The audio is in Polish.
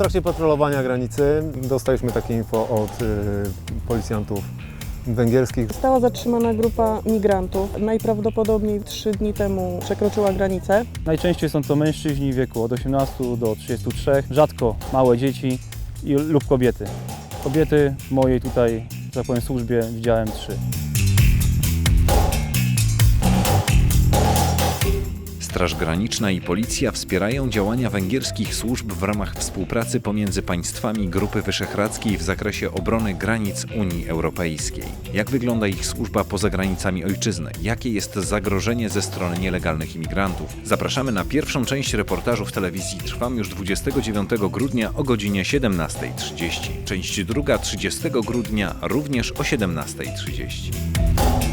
trakcie patrolowania granicy dostaliśmy takie info od y, policjantów węgierskich. Została zatrzymana grupa migrantów. Najprawdopodobniej trzy dni temu przekroczyła granicę. Najczęściej są to mężczyźni w wieku od 18 do 33, rzadko małe dzieci i, lub kobiety. Kobiety w mojej tutaj, że tak powiem, służbie widziałem trzy. Straż Graniczna i Policja wspierają działania węgierskich służb w ramach współpracy pomiędzy państwami Grupy Wyszehradzkiej w zakresie obrony granic Unii Europejskiej. Jak wygląda ich służba poza granicami ojczyzny? Jakie jest zagrożenie ze strony nielegalnych imigrantów? Zapraszamy na pierwszą część reportażu w telewizji Trwam już 29 grudnia o godzinie 17.30. Część druga 30 grudnia również o 17.30.